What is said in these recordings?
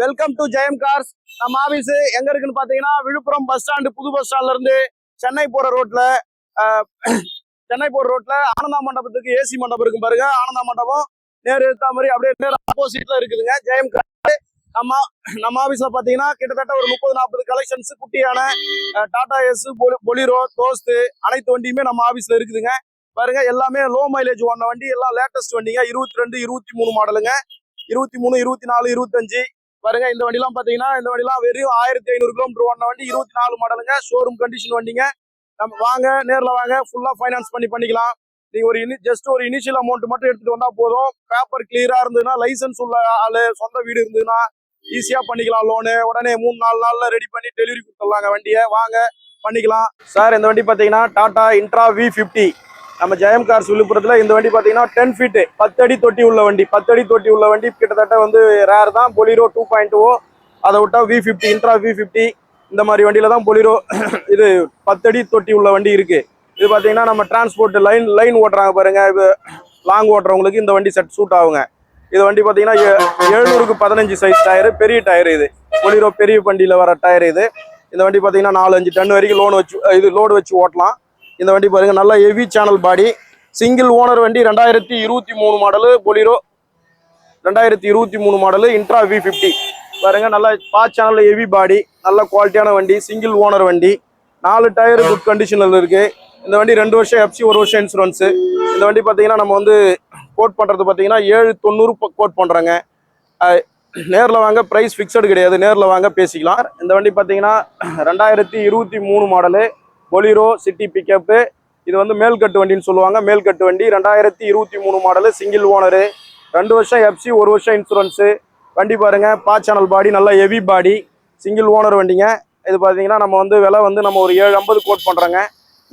Welcome to Jayam cars நம்ம office எங்க இருக்குன்னு பாத்தீங்கன்னா விழுப்புரம் பஸ் ஸ்டாண்டு புது பஸ் ஸ்டாண்ட்ல இருந்து சென்னை போற ரோட்ல சென்னை போற ரோட்ல ஆனந்தா மண்டபத்துக்கு ஏசி மண்டபம் இருக்கு பாருங்க. ஆனந்தா மண்டபம் நேர் எடுத்த மாதிரி அப்படியே நேர் ஆப்போசிட்ல இருக்குதுங்க. ஜெயம் கார்ஸ் நம்ம நம்ம ஆபீஸ்ல பாத்தீங்கன்னா கிட்டத்தட்ட ஒரு முப்பது நாற்பது கலெக்ஷன்ஸ் குட்டியான டாடா எஸ் பொலிரோ தோஸ்து அனைத்து வண்டியுமே நம்ம ஆபீஸ்ல இருக்குதுங்க. பாருங்க எல்லாமே லோ மைலேஜ் ஒன்ன வண்டி. எல்லாம் லேட்டஸ்ட் வண்டிங்க. இருபத்தி ரெண்டு இருபத்தி மூணு மாடலுங்க இருபத்தி மூணு இருபத்தி நாலு இருபத்தஞ்சு பாருங்க இந்த வண்டிலாம் பாத்தீங்கன்னா இந்த வண்டிலாம் வெறும் ஆயிரத்தி ஐநூறு கிலோமீட்டர் ஓடின வண்டி இருபத்தி நாலு மாடலுங்க ஷோரூம் கண்டிஷன் வண்டிங்க. நம்ம வாங்க நேர்ல வாங்க ஃபுல்லா ஃபைனான்ஸ் பண்ணி பண்ணிக்கலாம். நீங்க ஒரு ஜஸ்ட் ஒரு இனிஷியல் அமௌண்ட் மட்டும் எடுத்துட்டு வந்தா போதும். பேப்பர் கிளியரா இருந்ததுன்னா லைசன்ஸ் உள்ள ஆளு சொந்த வீடு இருந்ததுன்னா ஈஸியா பண்ணிக்கலாம் லோனு உடனே மூணு நாலு நாள்ல ரெடி பண்ணி டெலிவரி கொடுத்துடலாங்க வண்டியை. வாங்க பண்ணிக்கலாம். சார் இந்த வண்டி பாத்தீங்கன்னா டாடா இன்ட்ரா வி ஃபிஃப்டி நம்ம ஜெயம் கார்ஸ் விழுப்புரத்தில் இந்த வண்டி பார்த்தீங்கன்னா டென் ஃபீட்டு பத்து அடி தொட்டி உள்ள வண்டி. பத்து அடி தொட்டி உள்ள வண்டி கிட்டத்தட்ட வந்து ரேர் தான். பொலிரோ டூ பாயிண்ட் ஓ அதை விட்டா V fifty Intra V fifty இந்த மாதிரி வண்டியில தான் பொலிரோ இது பத்தடி தொட்டி உள்ள வண்டி இருக்குது இது பார்த்தீங்கன்னா நம்ம டிரான்ஸ்போர்ட் லைன் லைன் ஓட்டுறாங்க பாருங்கள் இது லாங் ஓட்டுறவங்களுக்கு இந்த வண்டி செட் சூட் ஆகுங்க. இது வண்டி பார்த்தீங்கன்னா எழுநூறுக்கு பதினஞ்சு சைஸ் டயரு பெரிய டயர் இது. பொலிரோ பெரிய வண்டியில் வர டயர் இது. இந்த வண்டி பார்த்தீங்கன்னா நாலு அஞ்சு டன் வரைக்கும் லோன் வச்சு இது லோடு வச்சு ஓட்டலாம். இந்த வண்டி பாருங்க நல்ல heavy channel body single owner வண்டி ரெண்டாயிரத்தி இருபத்தி மூணு மாடலு பொலிரோ ரெண்டாயிரத்தி இருபத்தி மூணு மாடலு இன்ட்ரா வி ஃபிஃப்டி பாருங்க நல்ல பா சேனல் ஹெவி பாடி நல்ல குவாலிட்டியான வண்டி சிங்கிள் ஓனர் வண்டி. நாலு டயர் குட் கண்டிஷனில் இருக்கு. இந்த வண்டி ரெண்டு வருஷம் எஃப்சி ஒரு வருஷம் இன்சூரன்ஸ் இந்த வண்டி பார்த்தீங்கன்னா நம்ம வந்து கோட் பண்ணுறது பார்த்தீங்கன்னா ஏழு தொண்ணூறு கோட் பண்ணுறாங்க நேரில் வாங்க ப்ரைஸ் ஃபிக்ஸடு கிடையாது. நேரில் வாங்க பேசிக்கலாம். இந்த வண்டி பார்த்தீங்கன்னா ரெண்டாயிரத்தி இருபத்தி மூணு மாடலு பொலிரோ சிட்டி பிக்கப்பு இது வந்து மேல்கட்டு வண்டின்னு சொல்லுவாங்க. மேல்கட்டு வண்டி ரெண்டாயிரத்தி இருபத்தி மூணு மாடலு சிங்கிள் ஓனரு ரெண்டு வருஷம் எஃப்சி ஒரு வருஷம் இன்சூரன்ஸு வண்டி பாருங்கள் பா சேனல் பாடி நல்ல ஹெவி பாடி சிங்கிள் ஓனர் வண்டிங்க. இது பார்த்தீங்கன்னா நம்ம வந்து விலை வந்து நம்ம ஒரு ஏழு ஐம்பது கோட் பண்ணுறோங்க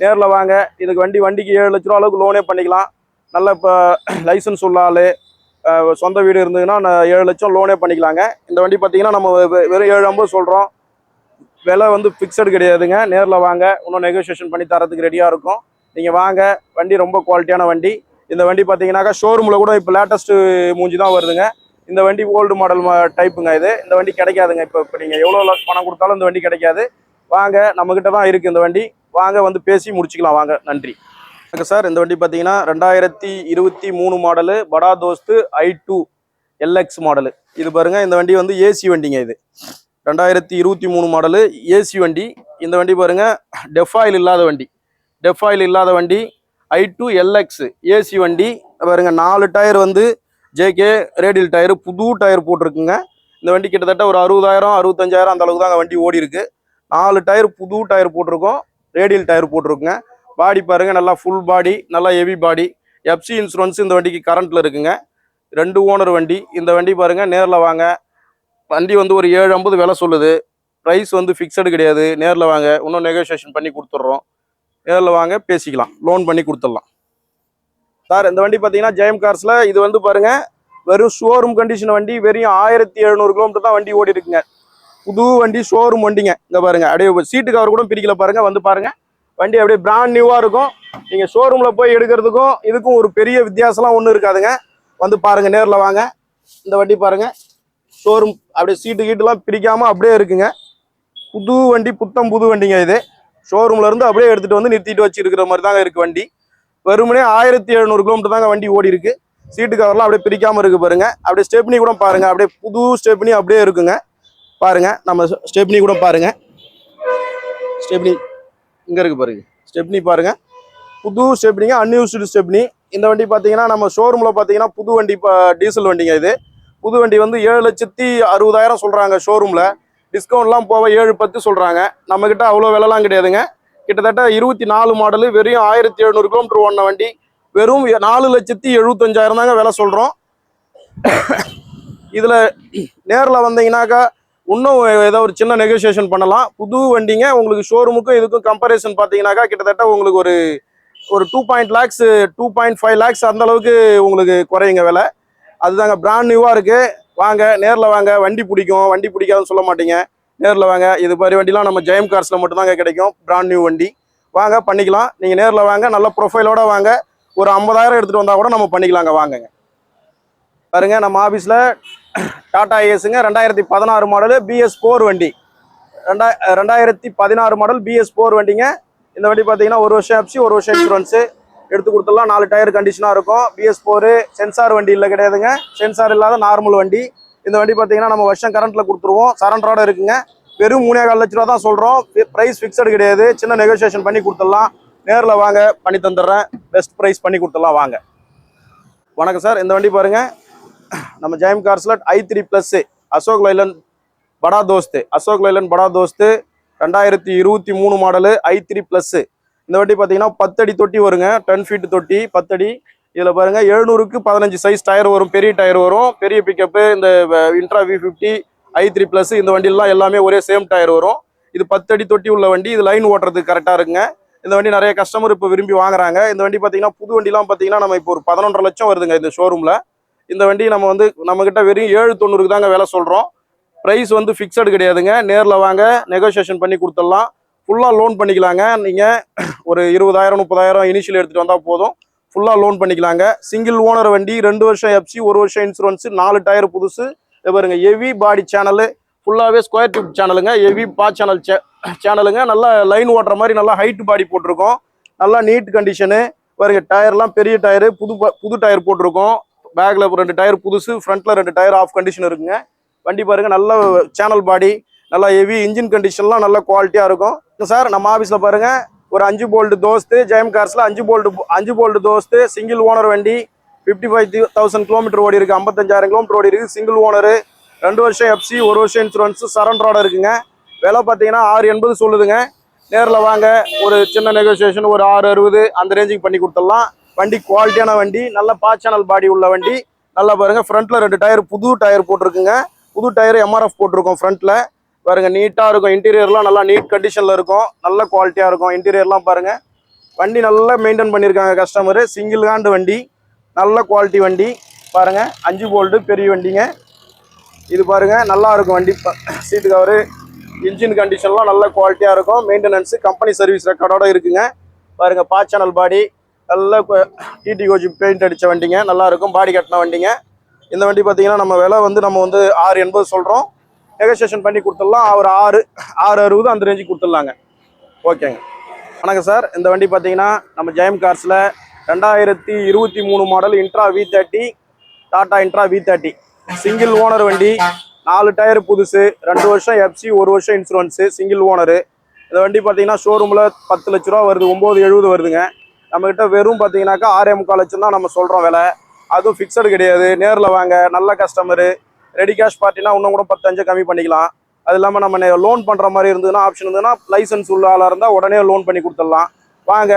நேரில் வாங்க. இதுக்கு வண்டி வண்டிக்கு ஏழு லட்ச ரூபா அளவுக்கு லோனே பண்ணிக்கலாம். நல்ல இப்போ லைசன்ஸ் உள்ள சொந்த வீடு இருந்ததுன்னா ஏழு லட்சம் லோனே பண்ணிக்கலாங்க. இந்த வண்டி பார்த்தீங்கன்னா நம்ம வெ- வெறும் ஏழு ஐம்பது சொல்கிறோம் விலை வந்து ஃபிக்ஸடு கிடையாதுங்க. நேரில் வாங்க. இன்னும் நெகோசியேஷன் பண்ணி தரதுக்கு ரெடியாக இருக்கும். நீங்கள் வாங்க. வண்டி ரொம்ப குவாலிட்டியான வண்டி. இந்த வண்டி பார்த்தீங்கன்னாக்கா ஷோரூமில் கூட இப்போ லேட்டஸ்ட்டு மூஞ்சி தான் வருதுங்க. இந்த வண்டி ஓல்டு மாடல் டைப்புங்க இது. இந்த வண்டி கிடைக்காதுங்க. இப்போ இப்போ நீங்கள் எவ்வளோ பணம் கொடுத்தாலும் இந்த வண்டி கிடைக்காது. வாங்க. நம்மக்கிட்ட தான் இருக்குது இந்த வண்டி. வாங்க. வந்து பேசி முடிச்சுக்கலாம். வாங்க. நன்றி. Okay sir. இந்த வண்டி பார்த்தீங்கன்னா ரெண்டாயிரத்தி இருபத்தி மூணு model Bada Dost I two LX model இது பாருங்கள் இந்த வண்டி வந்து ஏசி வண்டிங்க இது. ரெண்டாயிரத்தி இருபத்தி மூணு மாடலு ஏசி வண்டி. இந்த வண்டி பாருங்க டெஃபாயில் இல்லாத வண்டி. டெஃபாயில் இல்லாத வண்டி. ஐ டூ எல்எக்ஸ் ஏசி வண்டி. பாருங்க நாலு டயர் வந்து ஜேகே ரேடியல் டயர் புது டயர் போட்டிருக்குங்க. இந்த வண்டி கிட்டத்தட்ட ஒரு அறுபதாயிரம் அறுபத்தஞ்சாயிரம் அந்த அளவுக்கு தான் வண்டி ஓடி இருக்கு நாலு டயர் புது டயர் போட்டிருக்கோம் ரேடியல் டயர் போட்டிருக்குங்க. பாடி பாருங்கள் நல்லா ஃபுல் பாடி நல்லா ஹெவி பாடி எஃப்சி இன்சூரன்ஸ் இந்த வண்டிக்கு கரண்ட்டில் இருக்குங்க. ரெண்டு ஓனர் வண்டி. இந்த வண்டி பாருங்க நேரில் வாங்க. வண்டி வந்து ஒரு ஏழு ஐம்பது விலை சொல்லுது. ப்ரைஸ் வந்து ஃபிக்ஸடு கிடையாது. நேரில் வாங்க. இன்னும் நெகோசியேஷன் பண்ணி கொடுத்துட்றோம். நேரில் வாங்க பேசிக்கலாம். லோன் பண்ணி கொடுத்துடலாம். சார் இந்த வண்டி பார்த்தீங்கன்னா ஜெயம் கார்ஸில் இது வந்து பாருங்க வெறும் ஷோரூம் கண்டிஷன் வண்டி வெறும் ஆயிரத்தி எழுநூறு கிலோமீட்டர் தான் வண்டி ஓடி இருக்குங்க புது வண்டி ஷோரூம் வண்டிங்க. இங்கே பாருங்க அப்படியே சீட்டு கவர் கூட பிரிக்கல பாருங்கள் வந்து பாருங்கள் வண்டி அப்படியே பிராண்ட் நியூவாக இருக்கும். நீங்கள் ஷோரூமில் போய் எடுக்கிறதுக்கும் இதுக்கும் ஒரு பெரிய வித்தியாசம்லாம் ஒன்றும் இருக்காதுங்க. வந்து பாருங்கள் நேரில் வாங்க. இந்த வண்டி பாருங்கள் ஷோரூம் அப்படியே சீட்டு கீட்டுலாம் பிரிக்காமல் அப்படியே இருக்குங்க. புது வண்டி புத்தம் புது வண்டிங்க இது. ஷோரூம்ல இருந்து அப்படியே எடுத்துட்டு வந்து நிறுத்திட்டு வச்சிருக்கிற மாதிரி தாங்க இருக்கு வண்டி. வெறுமனே ஆயிரத்தி எழுநூறு கிலோமீட்டர் தாங்க வண்டி ஓடி இருக்கு. சீட்டு கவர்லாம் அப்படியே பிரிக்காம இருக்கு பாருங்க. அப்படியே ஸ்டெப்னி கூட பாருங்க. அப்படியே புது ஸ்டெப்னி அப்படியே இருக்குங்க. பாருங்க நம்ம ஸ்டெப்னி கூட பாருங்க. ஸ்டெப்னி இங்க இருக்கு பாருங்க. ஸ்டெப்னி பாருங்க. புது ஸ்டெப்னிங்க அன்யூஸ்டு ஸ்டெப்னி இந்த வண்டி பார்த்தீங்கன்னா நம்ம ஷோரூம்ல பார்த்தீங்கன்னா புது வண்டி டீசல் வண்டிங்க இது. புது வண்டி வந்து ஏழு லட்சத்தி அறுபதாயிரம் சொல்கிறாங்க ஷோரூமில் டிஸ்கவுண்ட்லாம் போக ஏழு பத்து சொல்கிறாங்க நம்மக்கிட்ட அவ்வளோ விலைலாம் கிடையாதுங்க. கிட்டத்தட்ட இருபத்தி நாலு மாடலு வெறும் ஆயிரத்தி எழுநூறு கிலோமீட்டர் ஓடின வண்டி. வெறும் நாலு லட்சத்தி எழுபத்தஞ்சாயிரம் தாங்க விலை சொல்கிறோம் இதில் நேரில் வந்தீங்கன்னாக்கா இன்னும் ஏதோ ஒரு சின்ன நெகோசியேஷன் பண்ணலாம். புது வண்டிங்க உங்களுக்கு ஷோரூமுக்கும் இதுக்கும் கம்பேரிசன் பார்த்தீங்கன்னாக்கா கிட்டத்தட்ட உங்களுக்கு ஒரு ஒரு two point lakhs two point five lakhs அந்த அளவுக்கு உங்களுக்கு குறையுங்க விலை. அதுதாங்க பிராண்ட் நியூவாக இருக்குது வாங்க நேரில் வாங்க. வண்டி பிடிக்கும். வண்டி பிடிக்காதுன்னு சொல்ல மாட்டீங்க. நேரில் வாங்க. இது மாதிரி வண்டிலாம் நம்ம ஜெயம் கார்ஸில் மட்டும்தாங்க கிடைக்கும். பிராண்ட் நியூ வண்டி. வாங்க பண்ணிக்கலாம். நீங்கள் நேரில் வாங்க. நல்ல ப்ரொஃபைலோட வாங்க. ஒரு ஐம்பதாயிரம் எடுத்துகிட்டு வந்தால் கூட நம்ம பண்ணிக்கலாங்க. வாங்கங்க. பாருங்க நம்ம ஆஃபீஸில் டாடா ஏஸுங்க ரெண்டாயிரத்தி பதினாறு மாடலு பிஎஸ் ஃபோர் வண்டி. ரெண்டா ரெண்டாயிரத்தி பதினாறு மாடல் பிஎஸ் ஃபோர் வண்டிங்க. இந்த வண்டி பார்த்தீங்கன்னா ஒரு வருஷம் எஃப்சி ஒரு வருஷம் இன்சூரன்ஸு எடுத்து கொடுத்துடலாம். நாலு டயர் கண்டிஷனாக இருக்கும். பிஎஸ் ஃபோரு சென்சார் வண்டி இல்லை கிடையாதுங்க. சென்சார் இல்லாத நார்மல் வண்டி. இந்த வண்டி பார்த்தீங்கன்னா நம்ம வருஷம் கரண்ட்டில் கொடுத்துருவோம். சரண்டரோட இருக்குங்க. வெறும் மூணே கால் லட்ச ரூபா தான் சொல்கிறோம் ப்ரைஸ் ஃபிக்ஸடு கிடையாது. சின்ன நெகோசியேஷன் பண்ணி கொடுத்துடலாம். நேரில் வாங்க பண்ணி தந்துடுறேன். பெஸ்ட் ப்ரைஸ் பண்ணி கொடுத்துடலாம். வாங்க. வணக்கம் சார். இந்த வண்டி பாருங்கள் நம்ம Jayam கார்ஸ்ல I three plus Ashok Leyland Bada Dost Ashok Leyland Bada தோஸ்து ரெண்டாயிரத்தி இருபத்தி மூணு மாடலு ஐ த்ரீ ப்ளஸ்ஸு இந்த வண்டி பார்த்தீங்கன்னா பத்தடி தொட்டி வருங்க. டென் ஃபீட் தொட்டி பத்தடி. இதில் பாருங்கள் எழுநூறுக்கு பதினஞ்சு சைஸ் டயர் வரும். பெரிய டயர் வரும். பெரிய பிக்கப்பு இந்த Intra V fifty I three plus இந்த வண்டிலாம் எல்லாமே ஒரே சேம் டயர் வரும். இது பத்தடி தொட்டி உள்ள வண்டி. இது லைன் ஓட்டுறதுக்கு கரெக்டாக இருக்குங்க. இந்த வண்டி நிறைய கஸ்டமர் இப்போ விரும்பி வாங்குறாங்க. இந்த வண்டி பார்த்தீங்கன்னா புது வண்டிலாம் பார்த்தீங்கன்னா நம்ம இப்போ ஒரு பதினொன்றரை லட்சம் வருதுங்க இந்த ஷோரூமில் இந்த வண்டி நம்ம வந்து நம்மக்கிட்ட வெறும் ஏழு தொண்ணூறுக்கு தாங்க விலை சொல்கிறோம் ப்ரைஸ் வந்து ஃபிக்ஸடு கிடையாதுங்க. நேரில் வாங்க நெகோசியேஷன் பண்ணி கொடுத்துடலாம். ஃபுல்லாக லோன் பண்ணிக்கலாங்க. நீங்கள் ஒரு இருபதாயிரம் முப்பதாயிரம் இனிஷியல் எடுத்துகிட்டு வந்தால் போதும். ஃபுல்லாக லோன் பண்ணிக்கலாங்க. சிங்கிள் ஓனர் வண்டி ரெண்டு வருஷம் எஃப்சி ஒரு வருஷம் இன்சூரன்ஸ் நாலு டயர் புதுசு. இது பாருங்க ஹெவி பாடி சேனலு ஃபுல்லாகவே ஸ்கொயர் டியூப் சேனலுங்க ஹெவி பா சேனல் சேனலுங்க நல்லா லைன் ஓட்டுற மாதிரி நல்லா ஹைட் பாடி போட்டிருக்கோம். நல்லா நீட் கண்டிஷனு பாருங்க டயர்லாம் பெரிய டயரு புது ப- புது டயர் போட்டிருக்கோம். பேக்கில் ரெண்டு டயர் புதுசு ஃப்ரண்ட்டில் ரெண்டு டயர் ஆஃப் கண்டிஷன் இருக்குங்க. வண்டி பாருங்க நல்ல சேனல் பாடி நல்லா ஹெவி இன்ஜின் கண்டிஷன்லாம் நல்ல குவாலிட்டியாக இருக்கும். சார் நம்ம ஆஃபீஸில் பாருங்கள் ஒரு அஞ்சு போல்டு தோஸ்து ஜெயம் கார்ஸில் அஞ்சு போல்டு அஞ்சு போல்டு தோஸ்து சிங்கிள் ஓனர் வண்டி ஃபிஃப்டி ஃபைவ் தௌசண்ட் கிலோமீட்டர் ஓடி இருக்குது ஐம்பத்தஞ்சாயிரம் கிலோமீட்டர் ஓடி இருக்குது சிங்கிள் ஓனரு ரெண்டு வருஷம் எஃப்சி ஒரு வருஷம் இன்சூரன்ஸு சரண்டரோட இருக்குங்க. விலை பார்த்தீங்கன்னா ஆறு எண்பது சொல்லுதுங்க. நேரில் வாங்க. ஒரு சின்ன நெகோசியேஷன் ஒரு ஆறு அறுபது அந்த ரேஞ்சுக்கு பண்ணி கொடுத்துடலாம். வண்டி குவாலிட்டியான வண்டி நல்ல பா சேனல் பாடி உள்ள வண்டி. நல்லா பாருங்க ஃப்ரண்ட்டில் ரெண்டு டயர் புது டயர் போட்டிருக்குங்க. புது டயர் எம்ஆர்எஃப் போட்டிருக்கோம் ஃப்ரண்ட்டில் பாருங்க நீட்டாக இருக்கும். இன்டீரியர்லாம் நல்லா நீட் கண்டிஷனில் இருக்கும். நல்ல குவாலிட்டியாக இருக்கும். இன்டீரியர்லாம் பாருங்கள் வண்டி நல்லா மெயின்டைன் பண்ணியிருக்காங்க கஸ்டமரு சிங்கிள் ஹேண்டு வண்டி. நல்ல குவாலிட்டி வண்டி. பாருங்க அஞ்சு போல்டு பெரிய வண்டிங்க. இது பாருங்க நல்லா இருக்கும் வண்டி. சீட்டு கவரு இன்ஜின் கண்டிஷன்லாம் நல்ல குவாலிட்டியாக இருக்கும். மெயின்டெனன்ஸு கம்பெனி சர்வீஸ் ரெக்கார்டோடு இருக்குங்க. பாருங்க பா சேனல் பாடி நல்ல டிடி கோச்சி பெயிண்ட் அடித்த வண்டிங்க. நல்லாயிருக்கும் பாடி கட்டின வண்டிங்க. இந்த வண்டி பார்த்தீங்கன்னா நம்ம விலை வந்து நம்ம வந்து ஆறு எண்பது சொல்கிறோம் நெகோசியேஷன் பண்ணி கொடுத்துடலாம். ஒரு ஆறு ஆறு அறுபது அந்த ரேஞ்சுக்கு கொடுத்துடலாங்க. ஓகேங்க வணக்கம் சார். இந்த வண்டி பார்த்தீங்கன்னா நம்ம ஜெயம் கார்ஸில் ரெண்டாயிரத்தி இருபத்தி மூணு model Intra V thirty Tata Intra V thirty single owner வண்டி நாலு டயர் புதுசு ரெண்டு வருஷம் எஃப்சி ஒரு வருஷம் இன்சூரன்ஸு சிங்கிள் ஓனரு இந்த வண்டி பார்த்தீங்கன்னா ஷோரூமில் பத்து லட்ச ரூபா வருது ஒம்பது எழுபது வருதுங்க. நம்மக்கிட்ட வெறும் பார்த்தீங்கன்னாக்கா ஆறே முக்கால் லட்சம் தான் நம்ம சொல்கிறோம் விலை. அதுவும் ஃபிக்ஸடு கிடையாது. நேரில் வாங்க நல்ல கஸ்டமரு ரெடி கேஷ் பார்ட்டினா இன்னும் கூட பத்தஞ்சு கம்மி பண்ணிக்கலாம். அது இல்லாமல் நம்ம லோன் பண்ணுற மாதிரி இருந்ததுன்னா ஆப்ஷன் இருந்ததுன்னா லைசன்ஸ் உள்ள ஆளாக இருந்தால் உடனே லோன் பண்ணி கொடுத்துடலாம். வாங்க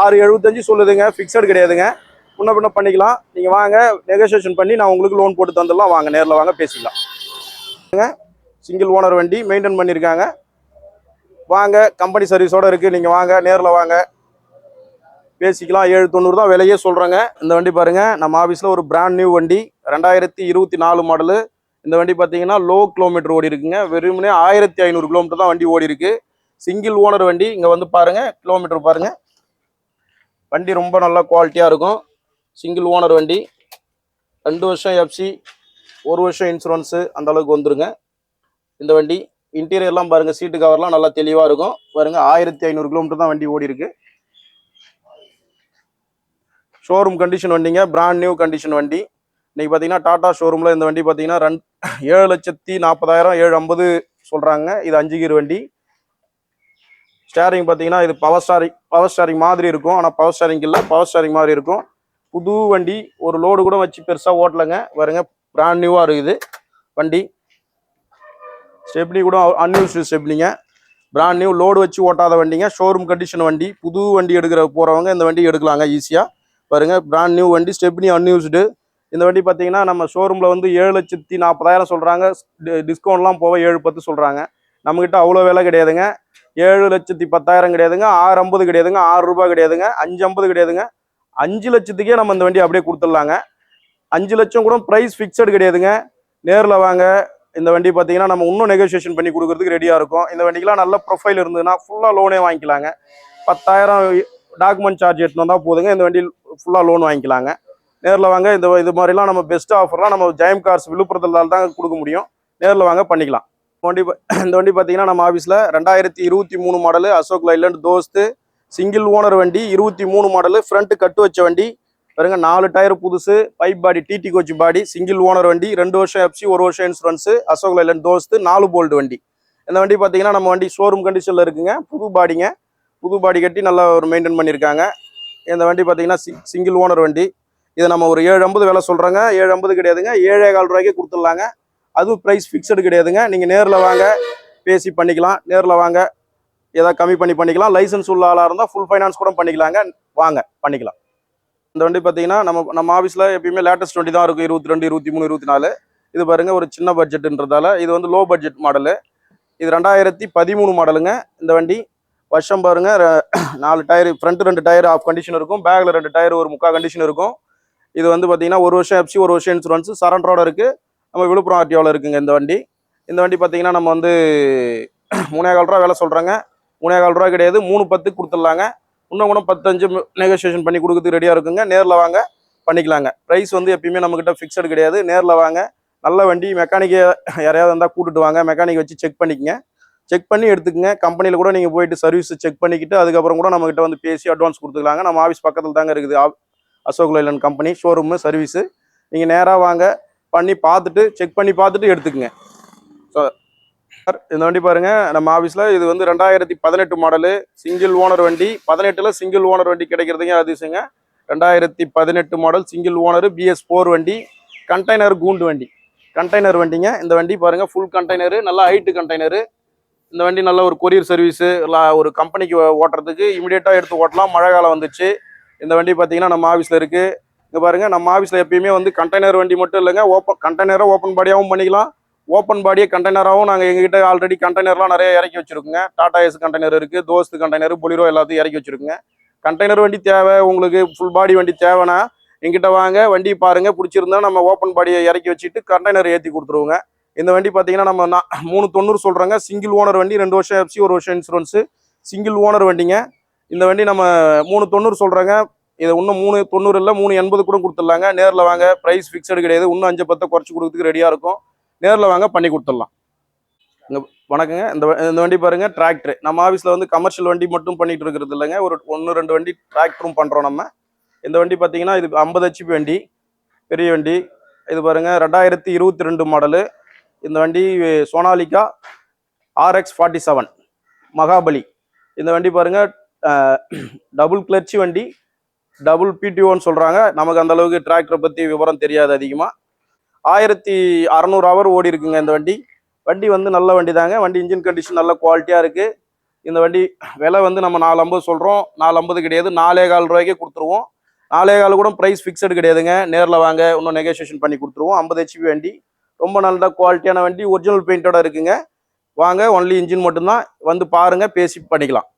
ஆறு எழுபத்தஞ்சு சொல்லுதுங்க ஃபிக்ஸடு கிடையாதுங்க. முன்ன பின்ன பண்ணிக்கலாம். நீங்கள் வாங்க நெகோசியேஷன் பண்ணி நான் உங்களுக்கு லோன் போட்டு தந்துடலாம். வாங்க நேரில் வாங்க பேசிக்கலாம். சிங்கிள் ஓனர் வண்டி மெயின்டைன் பண்ணியிருக்காங்க வாங்க கம்பெனி சர்வீஸோட இருக்குது நீங்கள் வாங்க நேரில் வாங்க. பேசிக்கலாம். ஏழு தொண்ணூறு தான் விலையே சொல்கிறேங்க இந்த வண்டி பாருங்கள் நம்ம ஆஃபீஸில் ஒரு பிராண்ட் நியூ வண்டி. ரெண்டாயிரத்தி இருபத்தி நாலு மாடலு இந்த வண்டி பார்த்தீங்கன்னா லோ கிலோமீட்டர் ஓடி இருக்குங்க வெறுமனே ஆயிரத்தி ஐநூறு கிலோமீட்டர் தான் வண்டி ஓடி இருக்கு சிங்கிள் ஓனர் வண்டி. இங்கே வந்து பாருங்க கிலோமீட்டர் பாருங்க. வண்டி ரொம்ப நல்லா குவாலிட்டியாக இருக்கும். சிங்கிள் ஓனர் வண்டி. ரெண்டு வருஷம் எஃப்சி ஒரு வருஷம் இன்சூரன்ஸு அந்த அளவுக்கு வந்துருங்க. இந்த வண்டி இன்டீரியர்லாம் பாருங்கள் சீட்டு கவர்லாம் நல்லா தெளிவாக இருக்கும். பாருங்க ஆயிரத்தி ஐநூறு கிலோமீட்டர் தான் வண்டி ஓடி இருக்கு ஷோரூம் கண்டிஷன் வண்டிங்க பிராண்ட் நியூ கண்டிஷன் வண்டி. இன்னைக்கு பார்த்தீங்கன்னா டாடா ஷோரூமில் இந்த வண்டி பார்த்தீங்கன்னா ரெண்டு ஏழு லட்சத்தி நாற்பதாயிரம் ஏழு ஐம்பது சொல்கிறாங்க இது அஞ்சு கீர் வண்டி. ஸ்டேரிங் பார்த்தீங்கன்னா இது பவர் ஸ்டாரிங் பவர் ஸ்டாரிங் மாதிரி இருக்கும். ஆனால் பவர் ஸ்டாரிங் இல்லை பவர் ஸ்டாரிங் மாதிரி இருக்கும். புது வண்டி ஒரு லோடு கூட வச்சு பெருசாக ஓட்டலைங்க. பாருங்க பிராண்ட் நியூவாக இருக்குது வண்டி. ஸ்டெப்னி கூட அன்யூஸ்டு ஸ்டெப்னிங்க பிராண்ட் நியூ லோடு வச்சு ஓட்டாத வண்டிங்க. ஷோரூம் கண்டிஷன் வண்டி. புது வண்டி எடுக்கிற போகிறவங்க இந்த வண்டி எடுக்கலாங்க ஈஸியாக பாருங்க பிராண்ட் நியூ வண்டி ஸ்டெப்னி அன்யூஸ்டு இந்த வண்டி பார்த்தீங்கன்னா நம்ம ஷோரூமில் வந்து ஏழு லட்சத்தி நாற்பதாயிரம் சொல்கிறாங்க டிஸ்கவுண்ட்லாம் போக ஏழு பத்து சொல்கிறாங்க நம்மக்கிட்ட அவ்வளோ விலை கிடையாதுங்க. ஏழு லட்சத்தி பத்தாயிரம் கிடையாதுங்க. ஆறு ஐம்பது கிடையாதுங்க. ஆறு ரூபாய் கிடையாதுங்க. அஞ்சு ஐம்பது கிடையாதுங்க. அஞ்சு லட்சத்துக்கே நம்ம இந்த வண்டி அப்படியே கொடுத்துடலாங்க. அஞ்சு லட்சம் கூட ப்ரைஸ் ஃபிக்ஸடு கிடையாதுங்க. நேரில் வாங்க. இந்த வண்டி பார்த்தீங்கன்னா நம்ம இன்னும் நெகோசியேஷன் பண்ணி கொடுக்குறதுக்கு ரெடியாக இருக்கும். இந்த வண்டிக்கெலாம் நல்ல ப்ரொஃபைல் இருந்ததுன்னா ஃபுல்லாக லோனே வாங்கிக்கலாங்க. பத்தாயிரம் டாக்குமெண்ட் சார்ஜ் எடுத்துன்னு வந்தால் போதுங்க. இந்த வண்டி ஃபுல்லாக லோன் வாங்கிக்கலாங்க. நேரில் வாங்க. இந்த இது மாதிரிலாம் நம்ம பெஸ்ட் ஆஃபர்லாம் நம்ம ஜெயம் கார்ஸ் விழுப்புரத்துல தான் கொடுக்க முடியும். நேரில் வாங்க பண்ணிக்கலாம். வண்டி இந்த வண்டி பார்த்தீங்கன்னா நம்ம ஆஃபீஸில் ரெண்டாயிரத்தி இருபத்தி மூணு model Ashok Leyland Dost single owner வண்டி இருபத்தி மூணு மாடலு ஃப்ரண்ட் கட்டு வச்ச வண்டி. பாருங்க நாலு டயர் புதுசு pipe body DT coach body single owner வண்டி ரெண்டு வருஷம் எஃப்சி ஒரு வருஷம் இன்சூரன்ஸு அசோக் லைலண்ட் தோஸ்து நாலு போல்டு வண்டி. இந்த வண்டி பார்த்தீங்கன்னா நம்ம வண்டி ஷோரூம் கண்டிஷனில் இருக்குங்க. புது பாடிங்க புது பாடி கட்டி நல்லா ஒரு மெயின்டைன் பண்ணியிருக்காங்க இந்த வண்டி பார்த்தீங்கன்னா சிங்கிள் ஓனர் வண்டி. இதை நம்ம ஒரு ஏழு ஐம்பது விலை சொல்கிறோங்க ஏழு ஐம்பது கிடையாதுங்க. ஏழே கால் ரூபாய்க்கு கொடுத்துடலாங்க. அதுவும் ப்ரைஸ் ஃபிக்ஸடு கிடையாதுங்க. நீங்கள் நேரில் வாங்க பேசி பண்ணிக்கலாம். நேரில் வாங்க. ஏதாவது கம்மி பண்ணி பண்ணிக்கலாம். லைசன்ஸ் உள்ள ஆளாக இருந்தால் ஃபுல் ஃபைனான்ஸ் கூட பண்ணிக்கலாங்க. வாங்க பண்ணிக்கலாம். இந்த வண்டி பார்த்தீங்கன்னா நம்ம நம்ம ஆஃபீஸில் எப்பயுமே லேட்டஸ்ட் வண்டி தான் இருக்கும். இருபத்தி ரெண்டு இருபத்தி மூணு இருபத்தி நாலு இது பாருங்க ஒரு சின்ன பட்ஜெட்டுன்றதால இது வந்து லோ பட்ஜெட் மாடலு இது ரெண்டாயிரத்தி பதிமூணு மாடலுங்க இந்த வண்டி. வருஷம் பாருங்க நாலு டயர் ஃப்ரண்ட் ரெண்டு டயர் ஆஃப் கண்டிஷன் இருக்கும். பேக்கில் ரெண்டு டயர் ஒரு முக்கால் கண்டிஷன் இருக்கும். இது வந்து பார்த்தீங்கன்னா ஒரு வருஷம் எஃப்சி ஒரு வருஷம் இன்சூரன்ஸ் சரண்டரோட இருக்குது நம்ம விழுப்புரம் ஆர்டிஓவில் இருக்குங்க இந்த வண்டி. இந்த வண்டி பார்த்தீங்கன்னா நம்ம வந்து மூணே கால் ரூபா வேலை சொல்கிறேங்க மூணே கால் ரூபா கிடையாது. மூணு பத்துக்கு கொடுத்துடலாங்க. இன்னும் கூட பத்தஞ்சு நெகோசியேஷன் பண்ணி கொடுக்கறதுக்கு ரெடியாக இருக்குங்க. நேரில் வாங்க பண்ணிக்கலாங்க. ப்ரைஸ் வந்து எப்பயுமே நம்மக்கிட்ட ஃபிக்ஸடு கிடையாது. நேரில் வாங்க. நல்ல வண்டி. மெக்கானிக்கை யாரையாவது இருந்தால் கூட்டுட்டு வாங்க. மெக்கானிக் வச்சு செக் பண்ணிக்கங்க. செக் பண்ணி எடுத்துக்கங்க. கம்பெனியில் கூட நீங்கள் போயிட்டு சர்வீஸ் செக் பண்ணிக்கிட்டு அதுக்கப்புறம் கூட நம்மக்கிட்ட வந்து பேசி அட்வான்ஸ் கொடுத்துக்கலாங்க. நம்ம ஆஃபீஸ் பக்கத்தில் தாங்க இருக்குது. Ashok Leyland company showroom service நீங்கள் நேராக வாங்க. பண்ணி பார்த்துட்டு செக் பண்ணி பார்த்துட்டு எடுத்துக்கங்க. ஸோ இந்த வண்டி பாருங்க. நம்ம ஆஃபீஸில் இது வந்து ரெண்டாயிரத்தி பதினெட்டு மாடலு சிங்கிள் ஓனர் வண்டி. பதினெட்டில் சிங்கிள் ஓனர் வண்டி கிடைக்கிறதுங்க அதிசயங்க. ரெண்டாயிரத்தி பதினெட்டு model single owner BS four வண்டி. கண்டெய்னர் கூண்டு வண்டி. கண்டெய்னர் வண்டிங்க. இந்த வண்டி பாருங்க. ஃபுல் கண்டெய்னரு நல்லா ஹைட்டு கண்டெய்னரு இந்த வண்டி நல்ல ஒரு கொரியர் சர்வீஸு இல்லை ஒரு கம்பெனிக்கு ஓட்டுறதுக்கு இமிடியேட்டாக எடுத்து ஓட்டலாம். மழை காலம் வந்துச்சு. இந்த வண்டி பார்த்தீங்கன்னா நம்ம ஆஃபீஸில் இருக்குது இங்கே பாருங்க நம்ம ஆஃபீஸில் எப்பயுமே வந்து கண்டெய்னர் வண்டி மட்டும் இல்லைங்க. ஓப்பன் கண்டெய்னரை ஓப்பன் பாடியாகவும் பண்ணிக்கலாம். ஓப்பன் பாடியை கண்டெய்னராகவும் நாங்கள் எங்ககிட்ட ஆல்ரெடி கண்டெய்னர்லாம் நிறைய இறக்கி வச்சுருக்கோங்க. டாடா ஏஸ் கண்டெய்னர் இருக்குது தோஸ்து கண்டெய்னர் பொலிரோ எல்லாத்தையும் இறக்கி வச்சிருக்குங்க. கண்டெய்னர் வண்டி தேவை உங்களுக்கு ஃபுல் பாடி வண்டி தேவைன்னா எங்கிட்ட வாங்க. வண்டி பாருங்க பிடிச்சிருந்தா நம்ம ஓப்பன் பாடியை இறக்கி வச்சுட்டு கண்டெய்னர் ஏற்றி கொடுத்துருவோங்க. இந்த வண்டி பார்த்தீங்கன்னா நம்ம நா- மூணு தொண்ணூறு சொல்கிறோங்க சிங்கிள் ஓனர் வண்டி ரெண்டு வருஷம் எஃப்சி ஒரு வருஷம் இன்சூரன்ஸு சிங்கிள் ஓனர் வண்டிங்க. இந்த வண்டி நம்ம மூணு தொண்ணூறு சொல்கிறேங்க இது இன்னும் மூணு தொண்ணூறு இல்லை மூணு எண்பது கூட கொடுத்துடலாங்க. நேரில் வாங்க ப்ரைஸ் ஃபிக்ஸடு கிடையாது. இன்னும் அஞ்சு பத்தை குறைச்சி கொடுக்கறதுக்கு ரெடியாக இருக்கும். நேரில் வாங்க பண்ணி கொடுத்துடலாம். வணக்கங்க. இந்த வ- இந்த வண்டி பாருங்கள் டிராக்டர் நம்ம ஆஃபீஸில் வந்து கமர்ஷியல் வண்டி மட்டும் பண்ணிகிட்டு இருக்கிறது இல்லைங்க. ஒரு ஒன்று ரெண்டு வண்டி டிராக்டரும் பண்ணுறோம் நம்ம. இந்த வண்டி பார்த்தீங்கன்னா இது ஐம்பது ஹெச்பி வண்டி. பெரிய வண்டி. இது பாருங்கள் ரெண்டாயிரத்தி இருபத்தி ரெண்டு மாடலு இந்த வண்டி Sonalika RX forty seven Mahabali. இந்த வண்டி பாருங்க டபுள் கிளர்ச்சி வண்டி டபுள் பிடிஓன்னு சொல்கிறாங்க நமக்கு அந்த அளவுக்கு டிராக்டரை பற்றி விவரம் தெரியாது அதிகமாக ஆயிரத்தி அறநூறு ஹவர் ஓடி இருக்குங்க இந்த வண்டி. வண்டி வந்து நல்ல வண்டி தாங்க. வண்டி இன்ஜின் கண்டிஷன் நல்ல குவாலிட்டியாக இருக்குது இந்த வண்டி விலை வந்து நம்ம நாலு ஐம்பது சொல்கிறோம் நாலு ஐம்பது கிடையாது. நாலே கால் ரூபாய்க்கே கொடுத்துருவோம். நாலே கால் கூட ப்ரைஸ் ஃபிக்ஸடு கிடையாதுங்க. நேரில் வாங்க இன்னும் நெகோசியேஷன் பண்ணி கொடுத்துருவோம். ஐம்பது ஹெச்பி வண்டி. ரொம்ப நல்ல குவாலிட்டியான வண்டி. ஒரிஜினல் பெயிண்டோட இருக்குங்க. வாங்க ஒன்லி இன்ஜின் மட்டும்தான். வந்து பாருங்கள் பேசி பண்ணிக்கலாம்.